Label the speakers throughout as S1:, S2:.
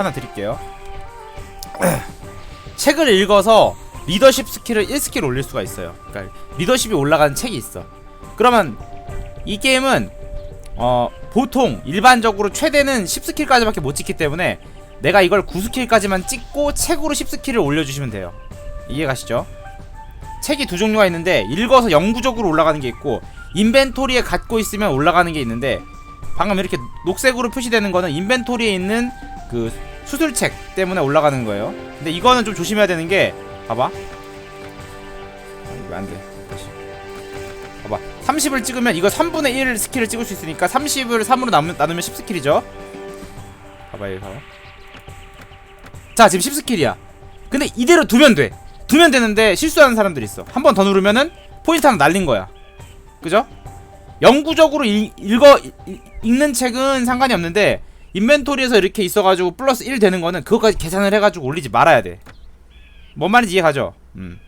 S1: 하나 드릴게요. 책을 읽어서 리더십 스킬을 1스킬 올릴 수가 있어요. 그러니까 리더십이 올라가는 책이 있어. 그러면 이 게임은 어 보통 일반적으로 최대는 10스킬까지밖에 못 찍기 때문에 내가 이걸 9스킬까지만 찍고 책으로 10스킬을 올려주시면 돼요. 이해가시죠? 책이 두 종류가 있는데 읽어서 영구적으로 올라가는 게 있고 인벤토리에 갖고 있으면 올라가는 게 있는데 방금 이렇게 녹색으로 표시되는 거는 인벤토리에 있는 그 수술책 때문에 올라가는 거예요. 근데 이거는 좀 조심해야 되는 게 봐봐. 왜 안 돼? 다시. 봐봐. 30을 찍으면 이거 3분의 1 스킬을 찍을 수 있으니까 30을 3으로 나누면, 나누면 10스킬이죠. 봐봐 이거 봐봐. 자 지금 10스킬이야. 근데 이대로 두면 돼. 두면 되는데 실수하는 사람들이 있어. 한 번 더 누르면은 포인트 하나 날린 거야. 그죠? 영구적으로 읽, 읽어 읽- 읽는 책은 상관이 없는데 인벤토리에서 이렇게 있어가지고 플러스 1 되는 거는 그거까지 계산을 해가지고 올리지 말아야 돼. 뭔 말인지 이해 가죠? 음.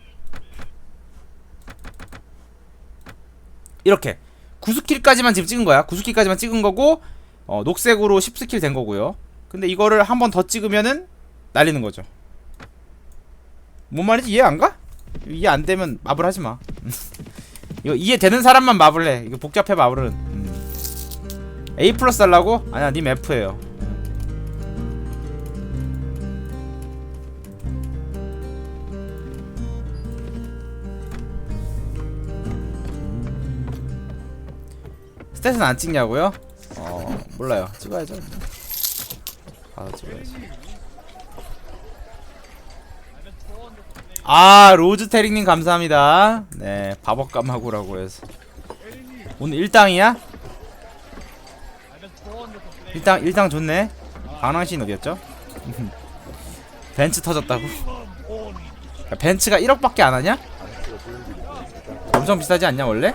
S1: 이렇게 9스킬까지만 지금 찍은 거야. 9스킬까지만 찍은 거고 어, 녹색으로 10스킬 된 거고요. 근데 이거를 한 번 더 찍으면은 날리는 거죠. 뭔 말인지 이해 안 가? 이해 안 되면 마블 하지 마. 이거 이해되는 사람만 마블 해. 이거 복잡해 마블은. 음. A 플러스 달라고? 아니야, 님 F예요. 스탯은 안 찍냐고요? 어 몰라요. 찍어야죠. 아 찍어야지. 아 로즈 테릭님 감사합니다. 네 바버감하고라고 해서 오늘 일당이야? 일당 일당 좋네. 방랑신 어디였죠? 벤츠 터졌다고? 야, 벤츠가 1억밖에 안 하냐? 엄청 비싸지 않냐 원래?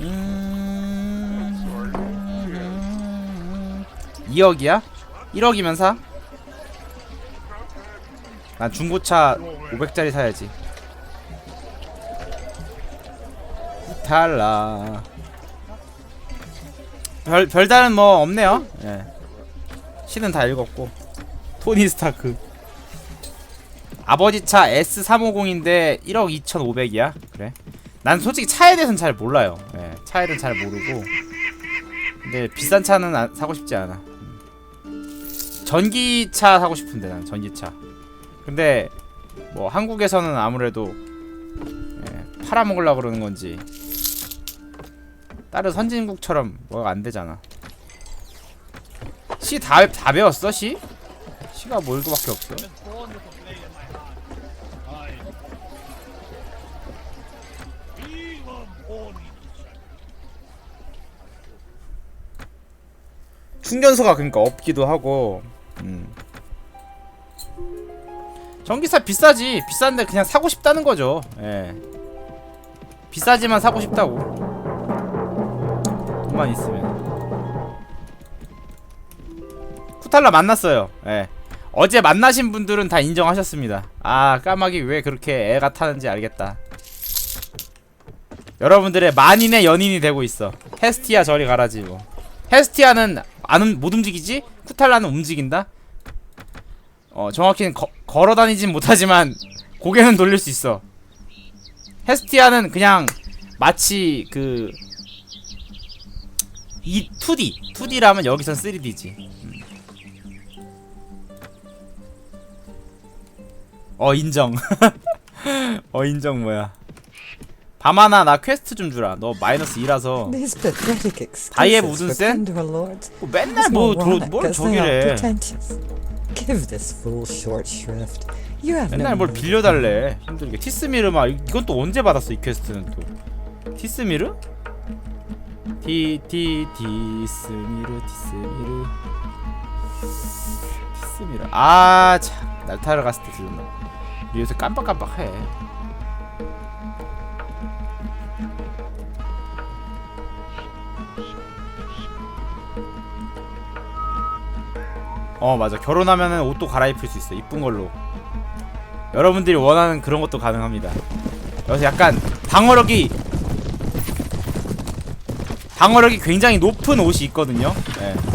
S1: 음... 2억이야? 1억이면 사? 난 중고차 500짜리 사야지. 달라. 별, 별다른 뭐 없네요. 예. 시는 다 읽었고. 토니 스타크. 아버지 차 S350인데 1억 2,500이야. 그래. 난 솔직히 차에 대해서는 잘 몰라요. 예, 차에 대해서 잘 모르고. 근데 비싼 차는 안, 사고 싶지 않아. 음. 전기차 사고 싶은데 난 전기차 근데 뭐 한국에서는 아무래도 예, 팔아먹으려고 그러는 건지 다른 선진국처럼 뭐가 안 되잖아 시 다 다 배웠어 시? 시가 뭐 이거밖에 없어 충전소가 그러니까 없기도 하고 음. 전기차 비싸지. 비싼데 그냥 사고 싶다는 거죠. 예. 비싸지만 사고 싶다고. 돈만 있으면. 쿠탈라 만났어요. 예. 어제 만나신 분들은 다 인정하셨습니다. 아 까마귀 왜 그렇게 애가 타는지 알겠다. 여러분들의 만인의 연인이 되고 있어. 헤스티아 저리 가라지 뭐. 헤스티아는 안, 움- 못 움직이지? 쿠탈라는 움직인다? 어, 정확히는 거, 걸어 다니진 못하지만 고개는 돌릴 수 있어. 헤스티아는 그냥 마치 그, 이 2D, 2D라면 여기선 3D지. 어, 인정. 어, 인정 뭐야. 바마나 나 퀘스트 좀 주라. 너 마이너스 2라서.
S2: These pathetic
S1: 다이의 무슨 쌤? 뭐 맨날
S2: is
S1: 뭐,
S2: moronic
S1: 저, 뭘
S2: as they are
S1: 저기래.
S2: Give this fool short shrift. You have
S1: 맨날 뭘. 빌려달래. 힘들게. 티스미르 막 이건 또 언제 받았어 이 퀘스트는 또? 티스미르? 티티 티스미르 티스미르. 티스미르. 아참. 날타를 갔을 때 들렸나? 우리 요새 깜빡깜빡해 어 맞아 결혼하면은 옷도 갈아입힐 수 있어 이쁜 걸로 여러분들이 원하는 그런 것도 가능합니다 여기서 약간 방어력이 방어력이 굉장히 높은 옷이 있거든요. 예.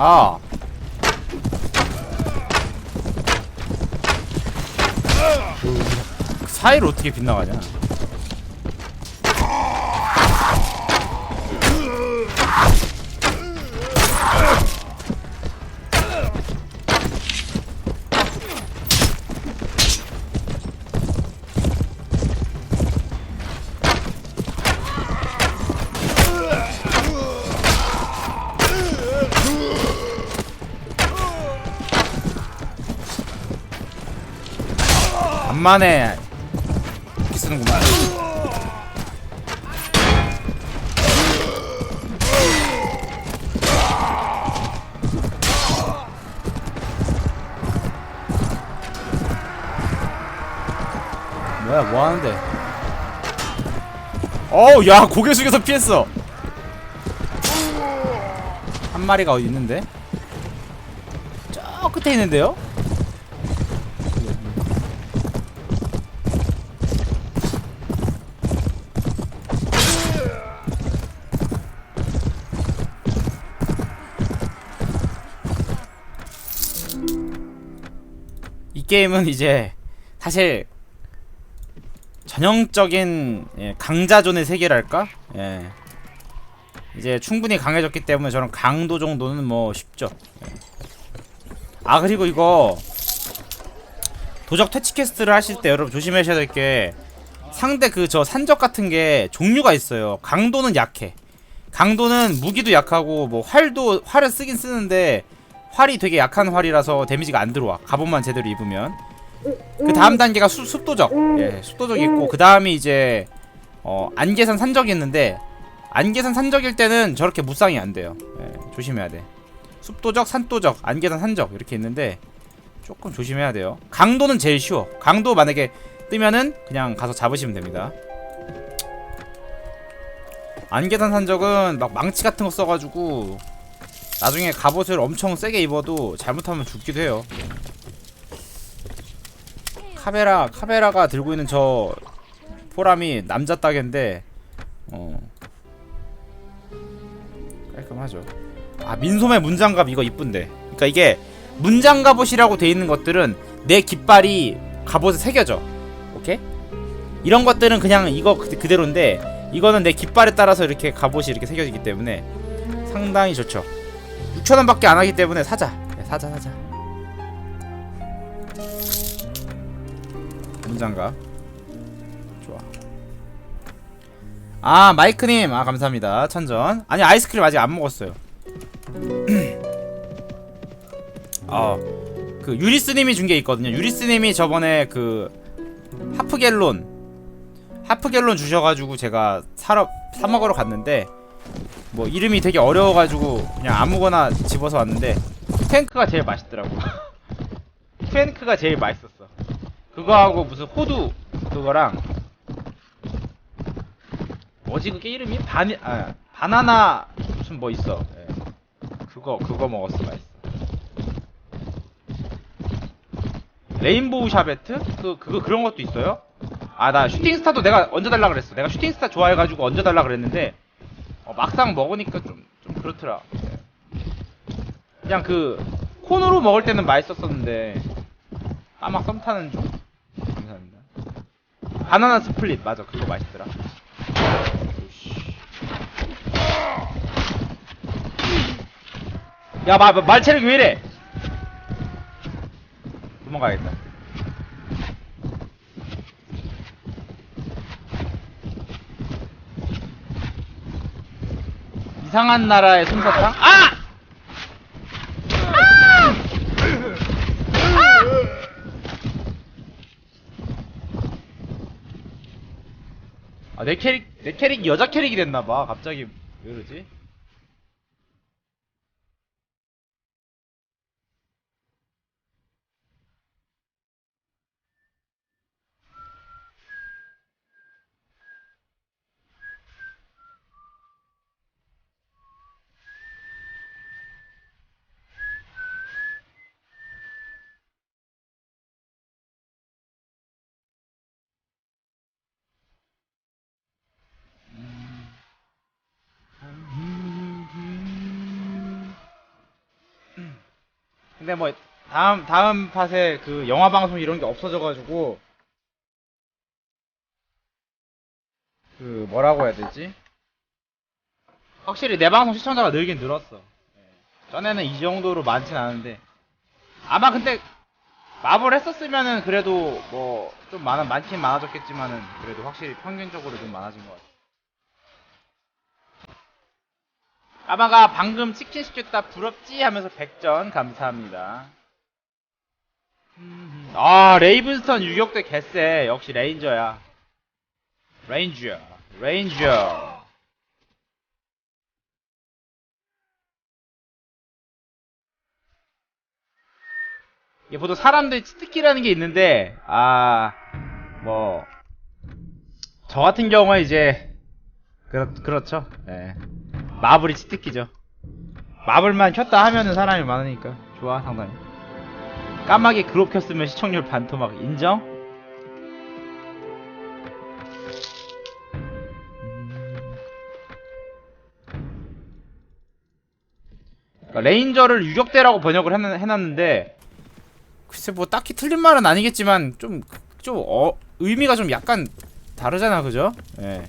S1: 아. 그 사이를 어떻게 빗나가냐? 간만에 이렇게 쓰는구만. 뭐야 뭐 하는데? 어우 야 고개 숙여서 피했어. 한 마리가 어디 있는데? 저 끝에 있는데요? 게임은 이제 사실 전형적인 예, 강자존의 세계랄까? 예. 이제 충분히 강해졌기 때문에 저런 강도 정도는 뭐 쉽죠. 예. 아 그리고 이거 도적 퇴치 퀘스트를 하실 때 여러분 조심하셔야 될 게 상대 그 저 산적 같은 게 종류가 있어요. 강도는 약해. 강도는 무기도 약하고 뭐 활도 활을 쓰긴 쓰는데 활이 되게 약한 활이라서 데미지가 안 들어와. 갑옷만 제대로 입으면. 그 다음 단계가 수, 습도적. 예, 습도적이 있고 그 다음이 이제 어, 안개산 산적이 있는데 안개산 산적일 때는 저렇게 무쌍이 안 돼요. 예, 조심해야 돼. 습도적, 산도적, 안개산 산적 이렇게 있는데 조금 조심해야 돼요. 강도는 제일 쉬워. 강도 만약에 뜨면은 그냥 가서 잡으시면 됩니다. 안개산 산적은 막 망치 같은 거 써가지고 나중에 갑옷을 엄청 세게 입어도 잘못하면 죽기도 해요. 카베라 카베라가 들고 있는 저 포람이 남자 따개인데 어 깔끔하죠. 아 민소매 문장갑 이거 이쁜데. 그러니까 이게 문장갑옷이라고 돼 있는 것들은 내 깃발이 갑옷에 새겨져. 오케이? 이런 것들은 그냥 이거 그- 그대로인데 이거는 내 깃발에 따라서 이렇게 갑옷이 이렇게 새겨지기 때문에 상당히 좋죠. 6,000원밖에 안 하기 때문에 사자. 네, 사자 사자. 문장갑. 좋아. 아 마이크님 아 감사합니다 천전. 아니 아이스크림 아직 안 먹었어요. 어그 유리스님이 준 게 있거든요. 유리스님이 저번에 그 하프갤론 하프갤론 주셔가지고 제가 사러 사 먹으러 갔는데 뭐 이름이 되게 어려워가지고 그냥 아무거나 집어서 왔는데 탱크가 제일 맛있더라고. 탱크가 제일 맛있었어. 그거하고 무슨 호두 그거랑 뭐지 그게 이름이 바니 아 바나나 무슨 뭐 있어. 예. 그거 그거 먹었어 맛있어. 레인보우 샤베트? 그 그거 그런 것도 있어요? 아 나 슈팅스타도 내가 얹어달라 그랬어. 내가 슈팅스타 좋아해가지고 얹어달라 그랬는데 어, 막상 먹으니까 좀, 좀 그렇더라. 네. 그냥 그, 콘으로 먹을 때는 맛있었었는데, 까막 썸 타는 중? 감사합니다. 바나나 스플릿, 맞아. 그거 맛있더라. 야, 말 체력이 왜 이래? 도망가야겠다. 이상한 나라의 솜사탕? 아! 아, 내 캐릭, 내 캐릭 여자 캐릭이 됐나봐. 갑자기, 왜 그러지? 근데 뭐, 다음, 다음 팟에 그 영화 방송 이런 게 없어져가지고, 그, 뭐라고 해야 되지? 확실히 내 방송 시청자가 늘긴 늘었어. 예. 전에는 이 정도로 많진 않은데. 아마 근데, 마블 했었으면은 그래도 뭐, 좀 많은, 많긴 많아졌겠지만은, 그래도 확실히 평균적으로 좀 많아진 것 같아. 까마가 방금 치킨 시켰다 부럽지 하면서 100전 감사합니다. 음, 아 레이븐스턴 유격대 개쎄 역시 레인저야. 레인저 레인저 이게 보통 사람들이 치트키라는 게 있는데 아 뭐 저 같은 경우에 이제 그렇, 그렇죠 예. 마블이 치트키죠. 마블만 켰다 하면은 사람이 많으니까 좋아 상당히. 까마귀 그룹 켰으면 시청률 반토막 인정? 그러니까 레인저를 유격대라고 번역을 해놨- 해놨는데 글쎄 뭐 딱히 틀린 말은 아니겠지만 좀 좀 어, 의미가 좀 약간 다르잖아 그죠? 예.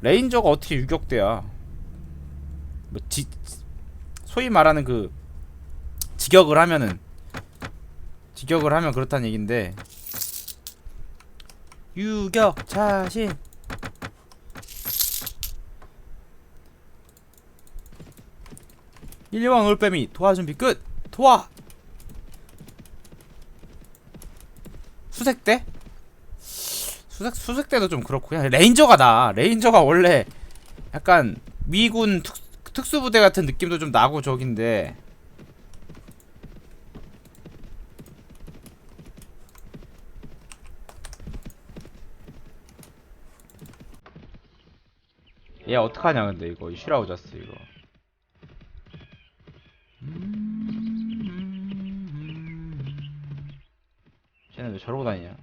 S1: 레인저가 어떻게 유격대야? 뭐 지, 소위 말하는 그 직역을 하면은 직역을 하면 그렇다는 얘긴데 유격 자신. 일왕 올빼미 도화 준비 끝. 도화! 수색대 수색 수색대도 좀 그렇고 그냥 레인저가 나. 레인저가 원래 약간 미군 특, 특수부대 같은 느낌도 좀 나고 저긴데. 얘 어떡하냐 근데 이거. 이 슈라우자스 이거. 쟤는 왜 저러고 다니냐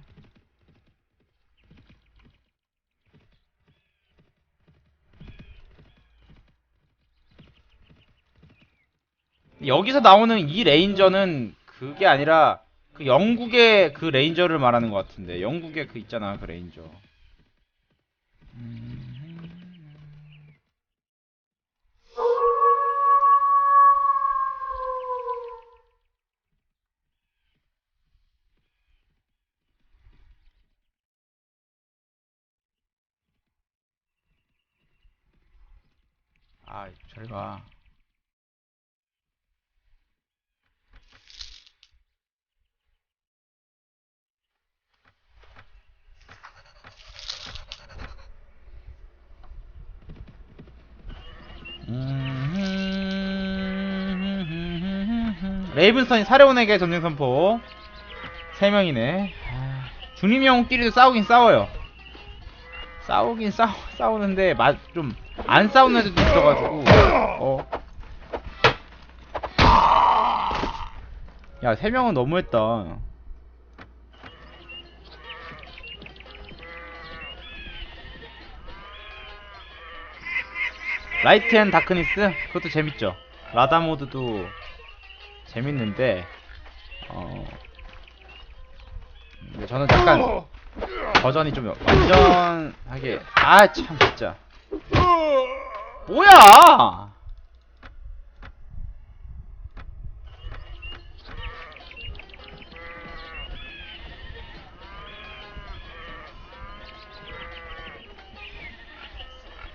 S1: 여기서 나오는 이 레인저는 그게 아니라 그 영국의 그 레인저를 말하는 것 같은데. 영국의 그 있잖아 그 레인저. 아 잘가 레이븐스턴이 사려온에게 전쟁 선포. 3명이네. 중림 형끼리도 싸우긴 싸워요. 싸우긴 싸우, 싸우는데 좀 안 싸우는 애들도 있어가지고 어. 야 3명은 너무했다. 라이트 앤 다크니스? 그것도 재밌죠. 라다 모드도 재밌는데 어 근데 저는 약간 버전이 좀 완전하게 아 참 진짜. 뭐야!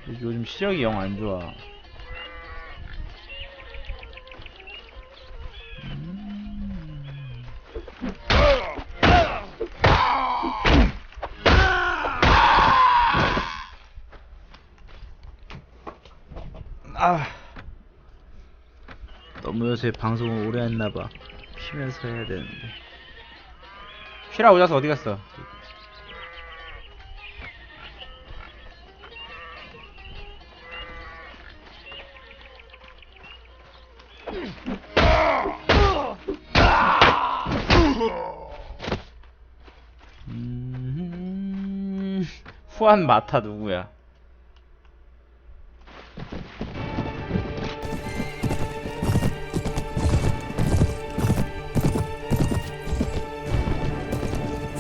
S1: 요즘 시력이 영 안 좋아 아. 너무 요새 방송을 오래 했나봐. 쉬면서 해야 되는데. 쉬라 오자서 어디 갔어? 음... 후안 마타 누구야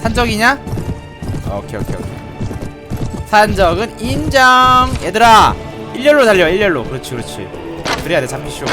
S1: 산적이냐? 오케이 오케이 오케이. 산적은 인정. 얘들아 일렬로 달려 일렬로. 그렇지 그렇지. 그래야 돼 잡히쇼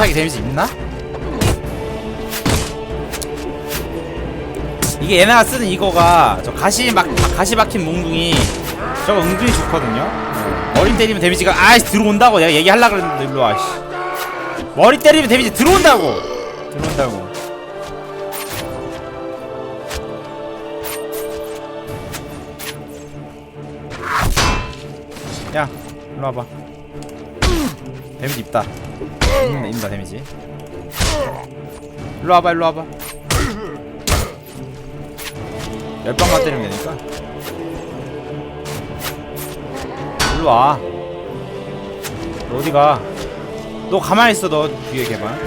S1: 발차기 데미지 있나? 이게 얘네가 쓰는 이거가 저 가시 막 가시 박힌 몽둥이 저거 은근히 좋거든요. 어. 머리 때리면 데미지가 아이씨 들어온다고 내가 얘기하려 그랬는데 일로 와. 씨. 머리 때리면 데미지 들어온다고. 들어온다고. 야, 일로 와봐. 데미지 있다. 있다, 있다 데미지. 일로 와봐, 일로 와봐. 열 방만 때리면 되니까. 일로 와. 너 어디가? 너 가만히 있어, 너 뒤에 개만.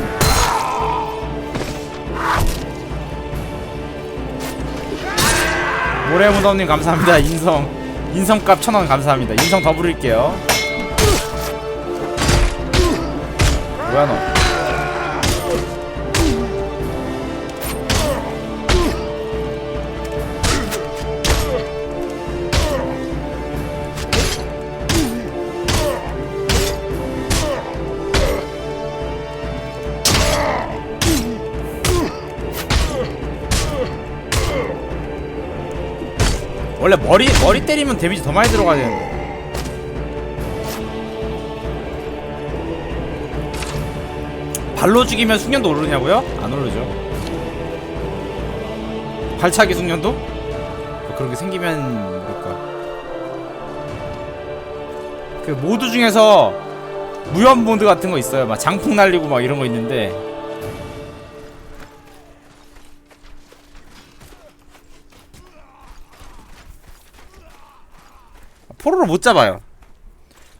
S1: 모래무덤님 감사합니다. 인성 인성값 천원 감사합니다. 인성 더 부릴게요. 뭐야 너? 원래 머리 머리 때리면 데미지 더 많이 들어가야 되는데. 발로 죽이면 숙련도 오르냐고요? 안 오르죠. 발차기 숙련도? 뭐 그런 게 생기면 그럴까. 그 모드 중에서 무연 모드 같은 거 있어요. 막 장풍 날리고 막 이런 거 있는데 포로를 못 잡아요.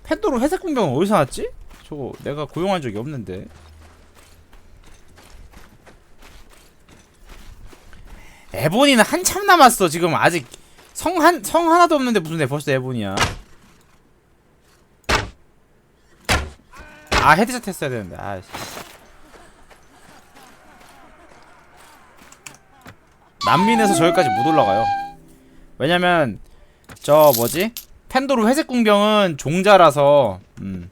S1: 팬도로 회색 공병은 어디서 났지? 저거 내가 고용한 적이 없는데. 에보니는 한참 남았어. 지금 아직 성 한 성 하나도 없는데 무슨 애 벌써 에보니야? 아 헤드샷 했어야 되는데. 아. 씨. 난민에서 저기까지 못 올라가요. 왜냐면 저 뭐지? 팬도르 회색 궁병은 종자라서 음.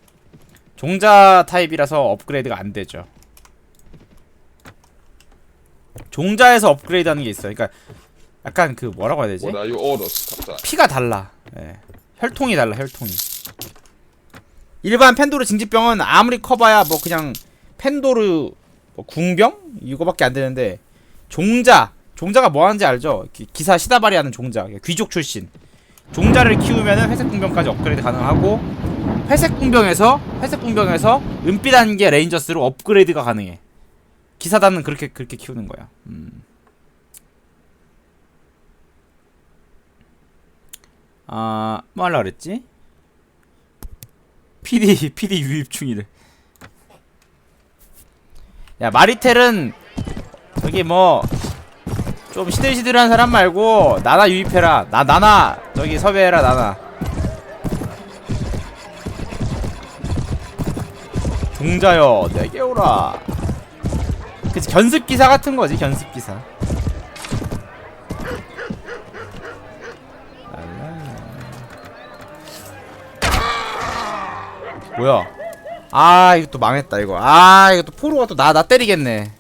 S1: 종자 타입이라서 업그레이드가 안 되죠. 종자에서 업그레이드하는 게 있어요. 그러니까 약간 그 뭐라고 해야 되지?
S3: What are your orders, Captain?
S1: 피가 달라. 예. 혈통이 달라. 혈통이. 일반 팬도르 징집병은 아무리 커봐야 뭐 그냥 팬도르 뭐 궁병 이거밖에 안 되는데 종자 종자가 뭐 하는지 알죠? 기, 기사 시다바리 하는 종자 귀족 출신 종자를 키우면은 회색 궁병까지 업그레이드 가능하고 회색 궁병에서 회색 궁병에서 은빛 단계 레인저스로 업그레이드가 가능해. 기사단은 그렇게 그렇게 키우는 거야. 음. 아, 뭐 하려고 그랬지? PD, PD 유입 중이래. 야, 마리텔은, 저기 뭐, 좀 시들시들한 사람 말고, 나나 유입해라. 나, 나나, 저기 섭외해라, 나나. 동자여 내게 오라 그치 견습 기사 같은 거지 견습 기사. 뭐야? 아 이거 또 망했다 이거. 아 이거 또 포로가 또 나나 때리겠네.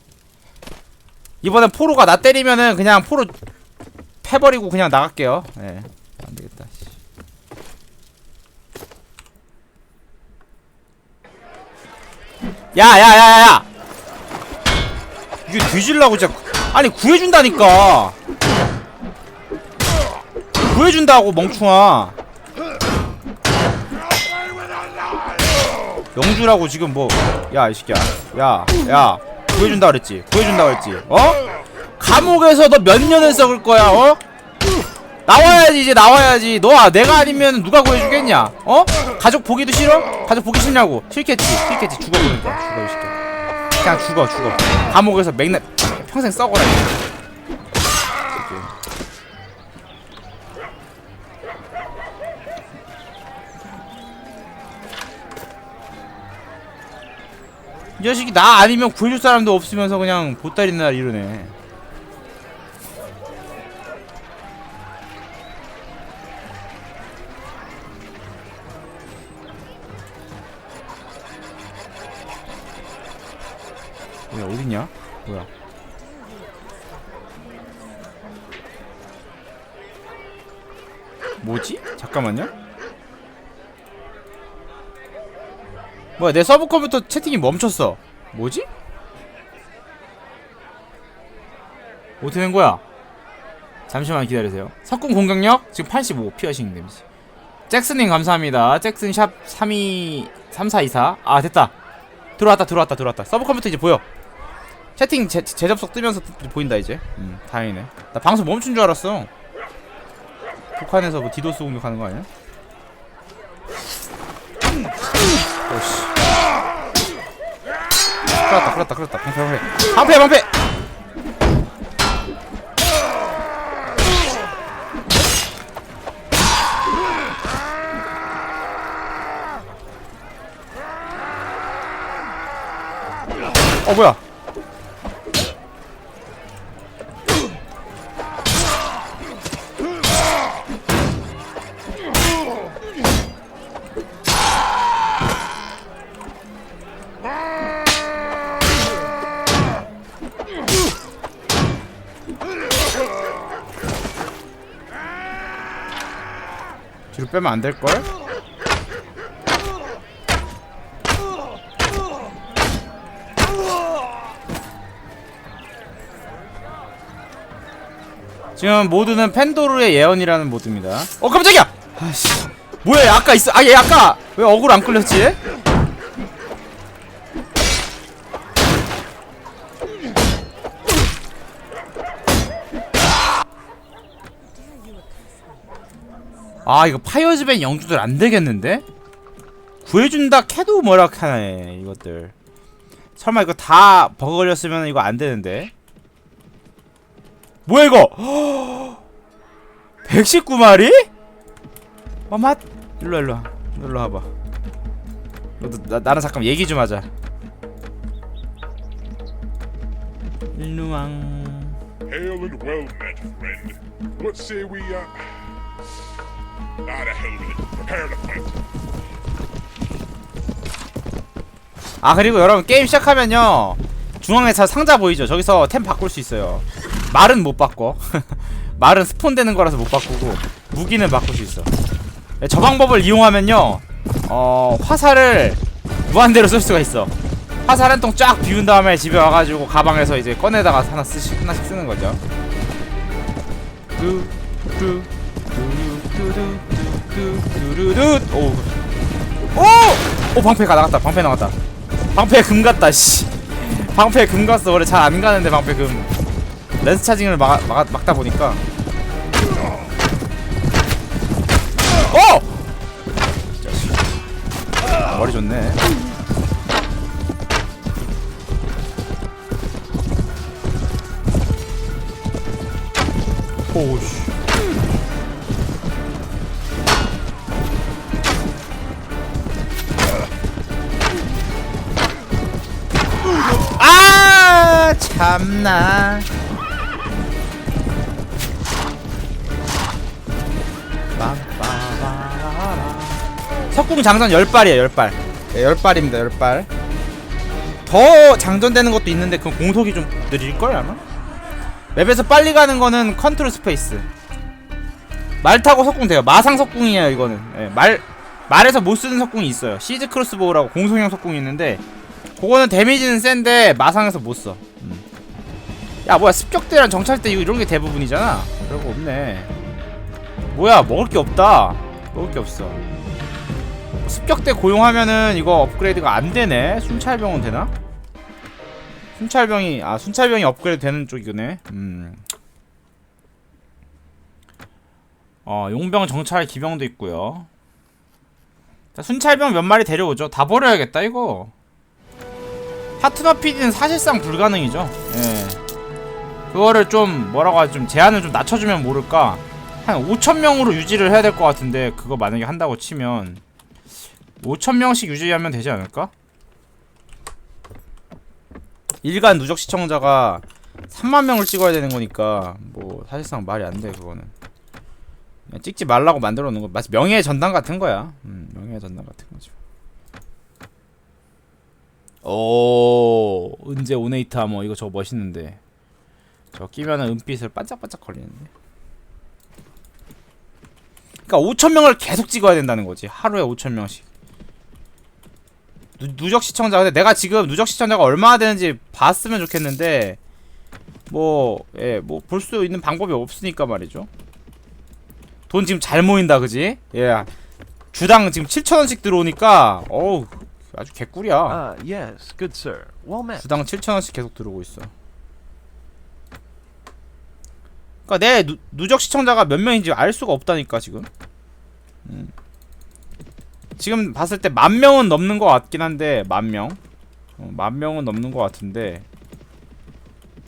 S1: 이번엔 포로가 나 때리면은 그냥 포로 패버리고 그냥 나갈게요. 예 안되겠다 씨. 야야야야야 이게 뒤질라고 진짜. 아니 구해준다니까. 구해준다고 멍충아. 영주라고 지금 뭐 야 이 새끼야. 야 야 구해준다 그랬지. 구해준다 그랬지. 어? 감옥에서 너 몇 년을 썩을 거야 어? 나와야지 이제 나와야지. 너 아, 내가 아니면 누가 구해주겠냐? 어? 가족 보기도 싫어? 가족 보기 싫냐고. 싫겠지. 싫겠지. 죽어 그러니까 죽어 이 새끼야 그냥 죽어 죽어. 감옥에서 맥날 평생 썩어라 이 자식이 나 아니면 구해줄 사람도 없으면서 그냥 보따리 날 이러네 뭐야 어딨냐? 뭐야? 뭐지? 잠깐만요. 뭐야 내 서브 컴퓨터 채팅이 멈췄어. 뭐지? 어떻게 된 거야? 잠시만 기다리세요. 석궁 공격력? 지금 85 피어싱 데미지. 잭슨님 감사합니다. 잭슨 샵 32 3424 아 됐다. 들어왔다 들어왔다 들어왔다. 서브 컴퓨터 이제 보여 채팅 재, 재접속 뜨면서 뜨- 보인다 이제? 음 다행이네. 나 방송 멈춘 줄 알았어. 북한에서 뭐 디도스 공격하는 거 아니야? 오씨. 그렇다 그렇다 그렇다. 방패 방패. 방패 방패! 어 뭐야 빼면 안 될걸? 지금 모드는 펜도르의 예언이라는 모드입니다. 어 깜짝이야! 아씨 뭐야 얘 아까 있어 아얘 아까 왜 어글 안 끌렸지? 아 이거 파이어즈밴 영주들 안 되겠는데? 구해준다 캐도 뭐라 하네 이것들 설마 이거 다 버그 걸렸으면 이거 안 되는데 뭐야 이거 119마리? 마맛 일로 일로 와. 일로 와봐 너도 나, 나랑 잠깐 얘기 좀 하자 일루왕
S3: Hail and well met, friend. What say we, uh...
S1: 아 그리고 여러분 게임 시작하면요. 중앙에 저 상자 보이죠? 저기서 템 바꿀 수 있어요. 말은 못 바꿔. 말은 스폰 되는 거라서 못 바꾸고 무기는 바꿀 수 있어. 네, 저 방법을 이용하면요. 어 화살을 무한대로 쓸 수가 있어. 화살 한 통 쫙 비운 다음에 집에 와가지고 가방에서 이제 꺼내다가 하나 쓰시, 하나씩 쓰는 거죠. 뚜뚜 뚜뚜뚜뚜뚜뚜뚜 오 오! 오 방패가 나갔다 방패 나갔다 방패 금 갔다 씨 방패 금 갔어 원래 잘 안 가는데 방패 금 렌스 차징을 막, 막, 막다 보니까 어! 머리 좋네 오우 참나. 석궁 장전 10발이에요 10발. 네, 10발입니다 10발. 더 장전되는 것도 있는데 그 공속이 좀 느릴걸 아마? 맵에서 빨리 가는 거는 컨트롤 스페이스. 말 타고 석궁 돼요. 마상 석궁이에요 이거는. 예, 말 말에서 못 쓰는 석궁이 있어요. 시즈 크로스보우라고 공속형 석궁이 있는데 그거는 데미지는 센데 마상에서 못써. 음. 야 뭐야 습격대랑 정찰대 이런 게 대부분이잖아. 별거 없네. 뭐야 먹을 게 없다. 먹을 게 없어. 습격대 고용하면은 이거 업그레이드가 안 되네. 순찰병은 되나? 순찰병이 아 순찰병이 업그레이드 되는 쪽이네. 음. 어 용병 정찰 기병도 있고요. 자, 순찰병 몇 마리 데려오죠. 다 버려야겠다 이거. 파트너 PD는 사실상 불가능이죠. 예 그거를 좀 뭐라고 하지? 좀 제한을 좀 낮춰주면 모를까? 한 5천명으로 유지를 해야 될 것 같은데 그거 만약에 한다고 치면 5천명씩 유지하면 되지 않을까? 일간 누적 시청자가 3만 명을 찍어야 되는 거니까 뭐 사실상 말이 안 돼 그거는. 찍지 말라고 만들어 놓은 거 마치 명예의 전당 같은 거야. 음, 명예의 전당 같은 거죠 오 은재 오네이트 아머 이거 저거 멋있는데 저 끼면은 은빛을 반짝반짝 거리는데. 그러니까 5천 명을 계속 찍어야 된다는 거지 하루에 5천 명씩. 누, 누적 시청자 근데 내가 지금 누적 시청자가 얼마나 되는지 봤으면 좋겠는데 뭐 예 뭐 볼 수 있는 방법이 없으니까 말이죠. 돈 지금 잘 모인다 그지? 예. 주당 지금 7천 원씩 들어오니까 어우 아주 개꿀이야.
S4: yes, good met.
S1: 주당 7천 원씩 계속 들어오고 있어 그니까 내 누, 누적 시청자가 몇 명인지 알 수가 없다니까 지금. 음. 지금 봤을 때 만 명은 넘는 것 같긴 한데 만명. 어, 만 명은 넘는 것 같은데.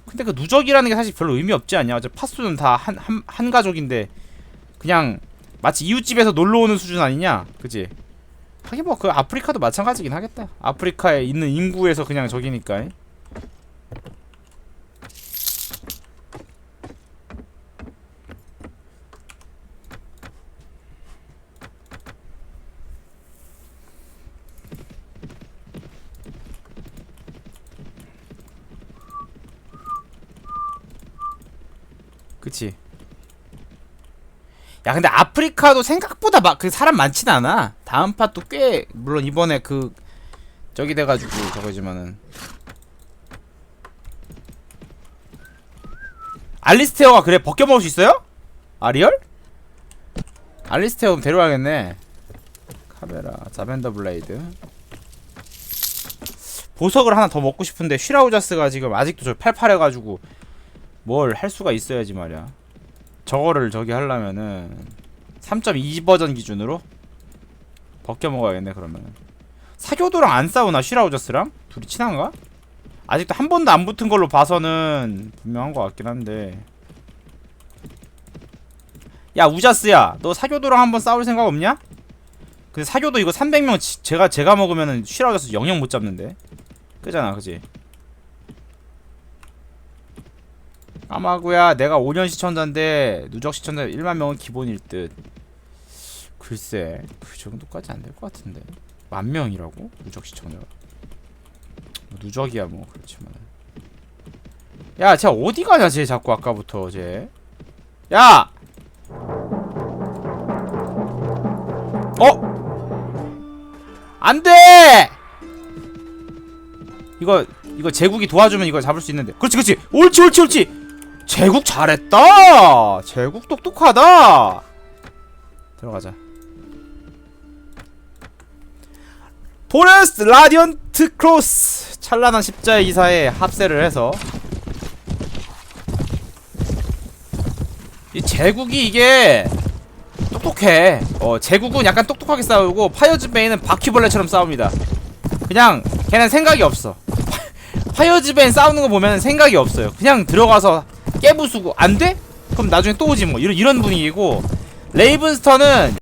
S1: 근데 그 누적이라는 게 사실 별로 의미 없지 않냐. 어차피 파수는 다 한 한 한 가족인데 그냥 마치 이웃집에서 놀러 오는 수준 아니냐. 그지? 하긴 뭐 그 아프리카도 마찬가지긴 하겠다. 아프리카에 있는 인구에서 그냥 저기니까 그치 야 근데 아프리카도 생각보다 막 그 사람 많진 않아. 다음 팟도 꽤 물론 이번에 그 저기 돼가지고 저거지만은. 알리스테어가 그래? 벗겨먹을 수 있어요? 아리얼? 알리스테어 데려와야겠네. 카메라 자벤더 블레이드. 보석을 하나 더 먹고 싶은데 슈라우자스가 지금 아직도 저 팔팔해가지고 뭘 할 수가 있어야지 말이야 저거를 저기 하려면은 3.2 버전 기준으로 벗겨 먹어야겠네 그러면은 사교도랑 안 싸우나 슈라우저스랑 둘이 친한가? 아직도 한 번도 안 붙은 걸로 봐서는 분명한 것 같긴 한데 야 우자스야 너 사교도랑 한번 싸울 생각 없냐? 근데 사교도 이거 300명 지, 제가 제가 먹으면은 슈라우저스 영영 못 잡는데 그잖아 그지? 까마구야 내가 5년 시청자인데 누적 시청자 1만 명은 기본일 듯. 글쎄 그 정도까지 안 될 것 같은데. 만 명이라고? 누적 시청자가 뭐 누적이야 뭐. 그렇지만. 야쟤 어디 가냐 쟤 자꾸 아까부터 쟤. 야! 어? 안 돼! 이거 이거 제국이 도와주면 이거 잡을 수 있는데. 그렇지 그렇지. 옳지 옳지 옳지 제국 잘했다! 제국 똑똑하다! 들어가자. 포레스트 라디언트 크로스! 찬란한 십자의 이사에 합세를 해서. 이 제국이 이게 똑똑해. 어 제국은 약간 똑똑하게 싸우고 파이어즈 베인은 바퀴벌레처럼 싸웁니다. 그냥 걔는 생각이 없어. 파이어즈 베인 싸우는 거 보면 생각이 없어요. 그냥 들어가서 깨부수고 안 돼? 그럼 나중에 또 오지 뭐 이런 이런 분위기고 레이븐스턴은